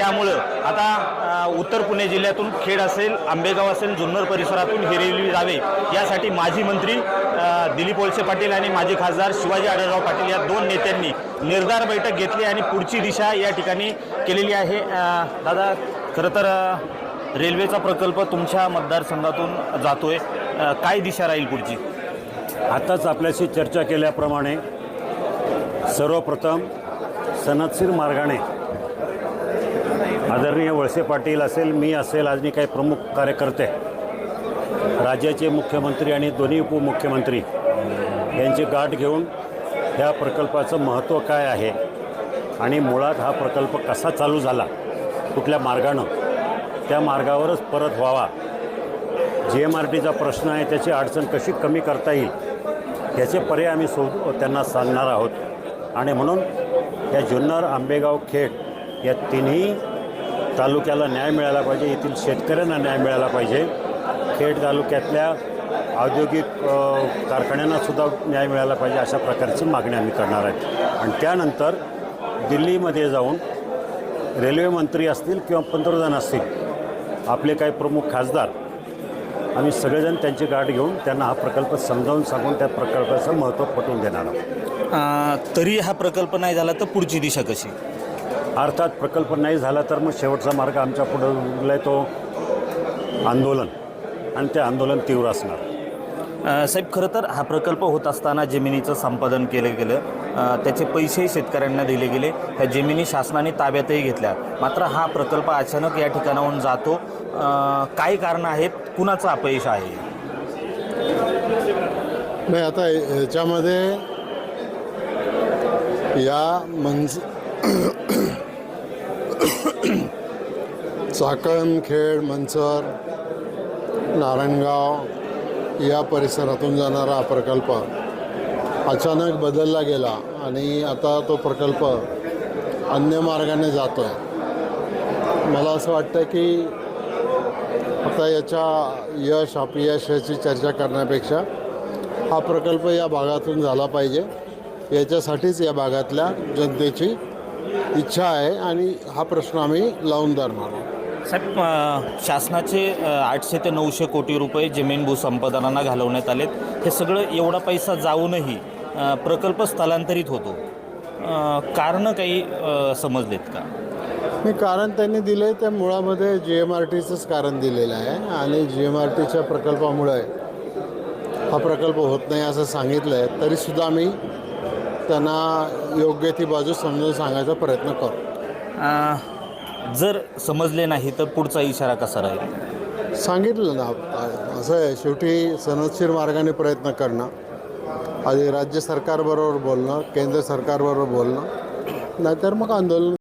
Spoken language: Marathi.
त्यामुळं आता उत्तर पुणे जिल्ह्यातून खेड असेल आंबेगाव असेल जुन्नर परिसरातून ही रेल्वे जावे यासाठी माजी मंत्री दिलीप वळसे पाटील आणि माजी खासदार शिवाजी आढळराव पाटील या दोन नेत्यांनी निर्धार बैठक घेतली आणि पुढची दिशा या ठिकाणी केलेली आहे. दादा खरं तर रेल्वेचा प्रकल्प तुमच्या मतदारसंघातून जातो आहे काय दिशा राहील पुढची? आताच आपल्याशी चर्चा केल्याप्रमाणे सर्वप्रथम सनदशीर मार्गाने आदरणीय वळसे पाटील असेल मी असेल आणि काही प्रमुख कार्यकर्ते राज्याचे मुख्यमंत्री आणि दोन्ही उपमुख्यमंत्री यांची गाठ घेऊन ह्या प्रकल्पाचं महत्त्व काय आहे आणि मुळात हा प्रकल्प कसा चालू झाला कुठल्या मार्गानं त्या मार्गावरच परत व्हावा जी एम आर टीचा प्रश्न आहे त्याची अडचण कशी कमी करता येईल याचे पर्याय आम्ही सो त्यांना सांगणार आहोत. आणि म्हणून या जुन्नर आंबेगाव खेड या तिन्ही तालुक्याला न्याय मिळाला पाहिजे येथील शेतकऱ्यांना न्याय मिळाला पाहिजे. खेड तालुक्यातल्या औद्योगिक कारखान्यांनासुद्धा न्याय मिळाला पाहिजे अशा प्रकारची मागणी आम्ही करणार आहे आणि त्यानंतर दिल्लीमध्ये जाऊन रेल्वे मंत्री असतील किंवा पंतप्रधान असतील आपले काही प्रमुख खासदार आम्ही सगळेजण त्यांची गाठ घेऊन त्यांना हा प्रकल्प समजावून सांगून त्या प्रकल्पाचं महत्त्व पटवून देणार आहोत. तरी हा प्रकल्प नाही झाला तर पुढची दिशा कशी? अर्थात प्रकल्प नाही झाला तर मग शेवटचा मार्ग आमच्या पुढं उरला आहे तो आंदोलन. आणि ते आंदोलन तीव्र असणार. साहेब खरं तर हा प्रकल्प होत असताना जमिनीचं संपादन केलं गेलं. त्याचे पैसेही शेतकऱ्यांना दिले गेले. ह्या जमिनी शासनाने ताब्यातही घेतल्या. मात्र हा प्रकल्प अचानक या ठिकाणाहून जातो. काय कारणं आहेत? कुणाचं अपयश आहे? नाही आता याच्यामध्ये या मंज चाकण खेड मंचर नारायणगाव या परिसरातून जाणारा हा प्रकल्प अचानक बदलला गेला आणि आता तो प्रकल्प अन्य मार्गाने जातो आहे मला असं वाटतं की आता याच्या यश अपयश याची चर्चा करण्यापेक्षा हा प्रकल्प या भागातून झाला पाहिजे. याच्यासाठीच या भागातल्या जनतेची इच्छा आहे आणि हा प्रश्न आम्ही लावून धरणार आहोत. साहेब शासनाचे आठशे ते नऊशे कोटी रुपये जमीन भूसंपादनांना घालवण्यात आलेत. हे सगळं एवढा पैसा जाऊनही प्रकल्प स्थलांतरित होतो. कारणं काही समजलेत का? हे कारण त्यांनी दिलं आहे त्या मुळामध्ये जी एम आर टीचंच कारण दिलेलं आहे आणि जी एम आर टीच्या प्रकल्पामुळे हा प्रकल्प होत नाही असं सांगितलं आहे तरीसुद्धा आम्ही त्यांना योग्य ती बाजू समजून सांगायचा प्रयत्न करू. अ, जर समजले नाही तर पुढचा इशारा कसा राहील? सांगितलं ना असं आहे शेवटी सनदशीर मार्गाने प्रयत्न करणं आधी राज्य सरकारबरोबर बोलणं केंद्र सरकारबरोबर बोलणं नाहीतर मग आंदोलन